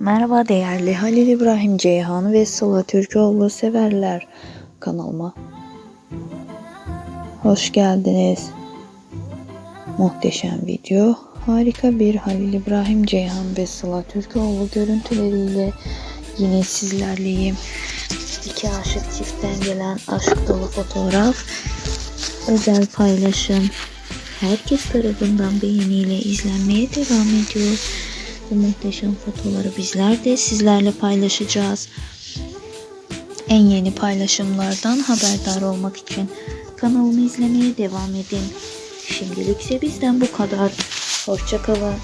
Merhaba değerli Halil İbrahim Ceyhan ve Sıla Türkoğlu severler kanalıma. Hoş geldiniz. Muhteşem video. Harika bir Halil İbrahim Ceyhan ve Sıla Türkoğlu görüntüleriyle yine sizlerleyim. İki aşık çiftten gelen aşk dolu fotoğraf, özel paylaşım, herkes tarafından beğeniyle izlenmeye devam ediyor. Bu muhteşem fotoğrafları bizler de sizlerle paylaşacağız. En yeni paylaşımlardan haberdar olmak için kanalımı izlemeye devam edin. Şimdilik ise bizden bu kadar. Hoşçakalın.